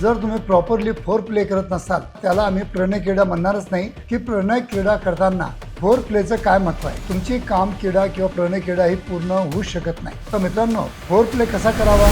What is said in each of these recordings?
जर तुम्ही properly four play करत नसाल त्याला आम्ही प्रणय क्रीडा म्हणणारच नाही. की प्रणय क्रीडा करताना फोर प्लेचं काय महत्त्व आहे? तुमची काम क्रीडा किंवा प्रणय क्रीडा ही पूर्ण होऊ शकत नाही. तर मित्रांनो फोर प्ले कसा करावा?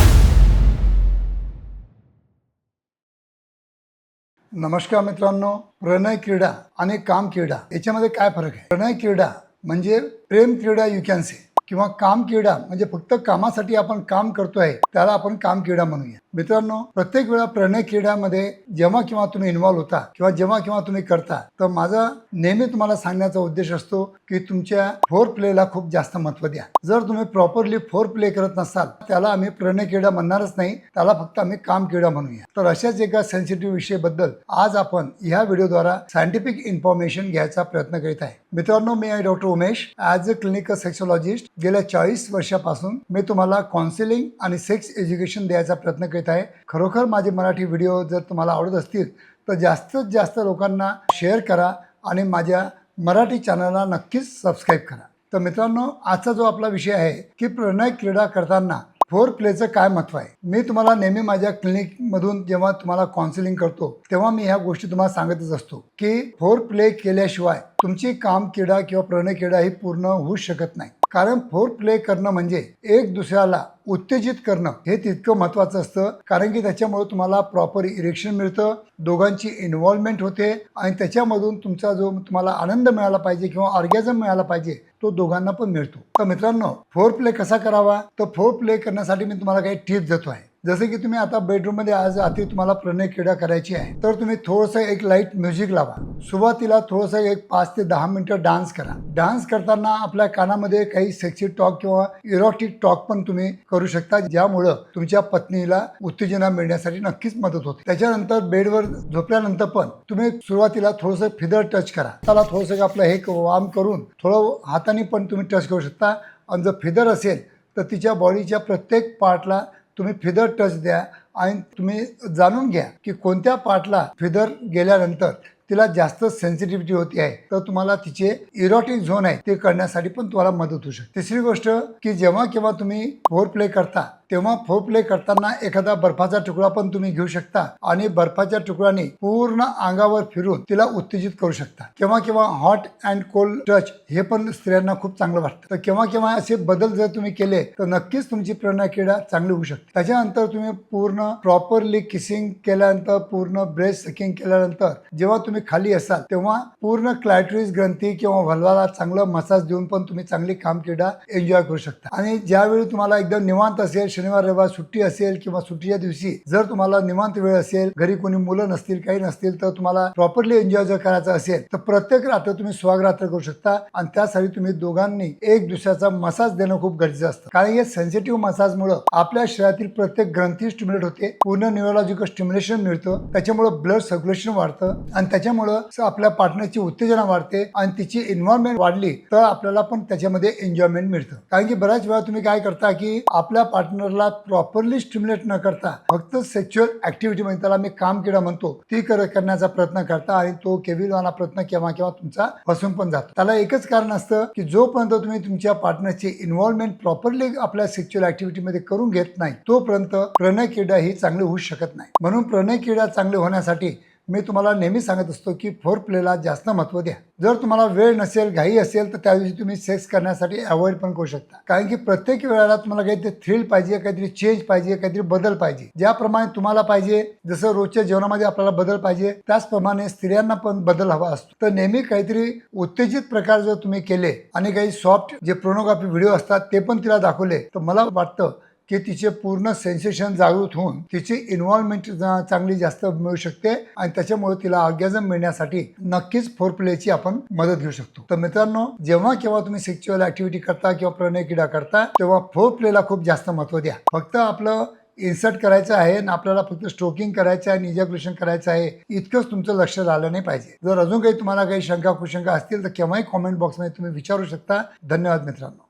नमस्कार मित्रांनो प्रणय क्रीडा आणि काम क्रीडा याच्यामध्ये काय फरक आहे? प्रणय क्रीडा म्हणजे प्रेम क्रीडा यू कॅन से किंवा काम क्रीडा म्हणजे फक्त कामासाठी आपण काम करतोय त्याला आपण काम क्रीडा म्हणूया. मित्रांनो प्रत्येक वेळा प्रणय क्रीडामध्ये जेव्हा किंवा तुम्ही इन्व्हॉल्व्ह होता किंवा जेव्हा किंवा तुम्ही करता तर माझा नेहमी तुम्हाला सांगण्याचा उद्देश असतो की तुमच्या फोर प्लेला खूप जास्त महत्त्व द्या. जर तुम्ही प्रॉपरली फोर प्ले करत नसाल त्याला आम्ही प्रणय क्रीडा म्हणणारच नाही त्याला फक्त आम्ही काम क्रीडा म्हणूया. तर अशाच एका सेन्सिटिव्ह विषयाबद्दल आज आपण ह्या व्हिडिओद्वारा सायंटिफिक इन्फॉर्मेशन घ्यायचा प्रयत्न करीत आहे. मित्रांनो मी आहे doctor Umesh. As a clinical sexologist गेल्या चाळीस वर्षापासून मी तुम्हाला काउन्सिलिंग आणि सेक्स एज्युकेशन द्यायचा प्रयत्न करीत आहे. खरोखर माझे मराठी व्हिडिओ जर तुम्हाला आवडत असतील तर जास्तीत जास्त लोकांना शेअर करा आणि माझ्या मराठी चॅनलला नक्कीच सबस्क्राईब करा. तर मित्रांनो आजचा जो आपला विषय आहे की प्रणय क्रीडा करताना फोर प्लेचं काय महत्त्व आहे? मी तुम्हाला नेहमी माझ्या क्लिनिकमधून जेव्हा तुम्हाला काउन्सिलिंग करतो तेव्हा मी ह्या गोष्टी तुम्हाला सांगतच असतो की फोर प्ले केल्याशिवाय तुमची काम क्रीडा किंवा प्रणय क्रीडा ही पूर्ण होऊ शकत नाही. कारण फोर प्ले करणं म्हणजे एक दुसऱ्याला उत्तेजित करणं हे तितकं महत्वाचं असतं. कारण की त्याच्यामुळे तुम्हाला प्रॉपर इरेक्शन मिळतं दोघांची इन्व्हॉल्वमेंट होते आणि त्याच्यामधून तुमचा जो तुम्हाला आनंद मिळाला पाहिजे किंवा ऑर्गॅझम मिळाला पाहिजे तो दोघांना पण मिळतो. तर मित्रांनो फोर प्ले कसा करावा? तर फोर प्ले करण्यासाठी मी तुम्हाला काही टिप्स देतो आहे जसं की तुम्ही आता बेडरूममध्ये आज आधी तुम्हाला प्रणय क्रीडा करायची आहे तर तुम्ही थोडंसं एक लाइट म्युझिक लावा. सुरुवातीला थोडंसं एक पाच ते दहा मिनिटं डान्स करा. डान्स करताना आपल्या कानामध्ये काही सेक्सी टॉक किंवा इरोटिक टॉक पण तुम्ही करू शकता ज्यामुळं तुमच्या पत्नीला उत्तेजना मिळण्यासाठी नक्कीच मदत होते. त्याच्यानंतर बेडवर झोपल्यानंतर पण तुम्ही सुरुवातीला थोडंसं फिदर टच करा. त्याला थोडंसं आपलं हे वाम करून थोडं हाताने पण तुम्ही टच करू शकता. आणि जर फिदर असेल तर तिच्या बॉडीच्या प्रत्येक पार्टला तुम्ही फिदर टच द्या आणि तुम्ही जाणून घ्या की कोणत्या पार्टला फिदर गेल्यानंतर तिला जास्त सेन्सिटिव्हिटी होती आहे. तर तुम्हाला तिचे इरोटिक झोन आहे ते करण्यासाठी पण तुम्हाला मदत होऊ शकते. तिसरी गोष्ट की जेव्हा केव्हा तुम्ही फोर प्ले करता तेव्हा फोपले करताना एखादा बर्फाचा तुकडा पण तुम्ही घेऊ शकता आणि बर्फाच्या तुकड्याने पूर्ण अंगावर फिरून तिला उत्तेजित करू शकता. केव्हा केव्हा हॉट अँड कोल्ड टच हे पण स्त्रियांना खूप चांगलं वाटतं. तर केव्हा केव्हा असे बदल जर तुम्ही केले तर नक्कीच तुमची प्रेरणा क्रीडा चांगली होऊ शकते. त्याच्यानंतर तुम्ही पूर्ण प्रॉपरली किसिंग केल्यानंतर पूर्ण ब्रेस्ट सकिंग केल्यानंतर जेव्हा तुम्ही खाली असाल तेव्हा पूर्ण क्लॅटरीज ग्रंथी किंवा व्हल्वाला चांगलं मसाज देऊन पण तुम्ही चांगली काम क्रीडा एन्जॉय करू शकता. आणि ज्यावेळी तुम्हाला एकदम निवांत असेल शनिवार रविवार सुट्टी असेल किंवा सुट्टीच्या दिवशी जर तुम्हाला निवांत वेळ असेल घरी कोणी मुलं नसतील काही नसतील तर तुम्हाला प्रॉपरली एन्जॉय जर करायचं असेल तर प्रत्येक रात्र तुम्ही स्वागरात्र करू शकता आणि त्यासाठी तुम्ही दोघांनी एक दुसऱ्याचा मसाज देणं खूप गरजेचं असतं. कारण हे सेन्सिटिव्ह मसाजमुळं आपल्या शरीरातील प्रत्येक ग्रंथी स्टिम्युलेट होते पूर्ण न्यूरोलॉजिकल स्टिम्युलेशन मिळतं त्याच्यामुळं ब्लड सर्क्युलेशन वाढतं आणि त्याच्यामुळं आपल्या पार्टनरची उत्तेजना वाढते आणि तिची इन्व्हॉल्वमेंट वाढली तर आपल्याला पण त्याच्यामध्ये एन्जॉयमेंट मिळतं. कारण की बऱ्याच वेळा तुम्ही काय करता की आपल्या पार्टनर पार्टनरला प्रॉपरली स्टिम्युलेट न करता फक्त सेक्च्युअल ऍक्टिव्हिटी म्हणजे त्याला मी काम किडा म्हणतो ती कर करण्याचा प्रयत्न करता आणि तो केविलवाना प्रयत्न केव्हा केव्हा तुमचा फसून पण जातो. त्याला एकच कारण असतं की जोपर्यंत तुम्ही तुमच्या पार्टनरची इन्व्हॉल्वमेंट प्रॉपरली आपल्या सेक्च्युअल ऍक्टिव्हिटीमध्ये करून घेत नाही तोपर्यंत प्रणय क्रीडा ही चांगली होऊ शकत नाही. म्हणून प्रणय क्रीडा चांगली होण्यासाठी मी तुम्हाला नेहमी सांगत असतो की फोर प्लेला जास्त महत्त्व द्या. जर तुम्हाला वेळ नसेल घाई असेल तर त्या दिवशी तुम्ही सेक्स करण्यासाठी अवॉइड पण करू शकता. कारण की प्रत्येक वेळेला तुम्हाला काहीतरी थ्रिल पाहिजे काहीतरी चेंज पाहिजे काहीतरी बदल पाहिजे. ज्याप्रमाणे तुम्हाला पाहिजे जसं रोजच्या जेवणामध्ये आपल्याला बदल पाहिजे त्याचप्रमाणे स्त्रियांना पण बदल हवा असतो. तर नेहमी काहीतरी उत्तेजित प्रकार जर तुम्ही केले आणि काही सॉफ्ट जे प्रोनोग्राफी व्हिडिओ असतात ते पण तिला दाखवले तर मला वाटतं की तिचे पूर्ण सेन्सेशन जागृत होऊन तिची इन्व्हॉल्वमेंट चांगली जास्त मिळू शकते आणि त्याच्यामुळे तिला ऑर्गॅझम मिळण्यासाठी नक्कीच फोर प्लेची आपण मदत घेऊ शकतो. तर मित्रांनो जेव्हा केव्हा तुम्ही सेक्च्युअल ऍक्टिव्हिटी करता किंवा प्रणय क्रीडा करता तेव्हा फोर प्लेला खूप जास्त महत्त्व द्या. फक्त आपलं इन्सर्ट करायचं आहे आणि आपल्याला फक्त स्ट्रोकिंग करायचं आहे निजाक्युलेशन करायचं आहे इतकंच तुमचं लक्ष झालं नाही पाहिजे. जर अजून काही तुम्हाला काही शंका कुशंका असतील तर केव्हाही कॉमेंट बॉक्समध्ये तुम्ही विचारू शकता. धन्यवाद मित्रांनो.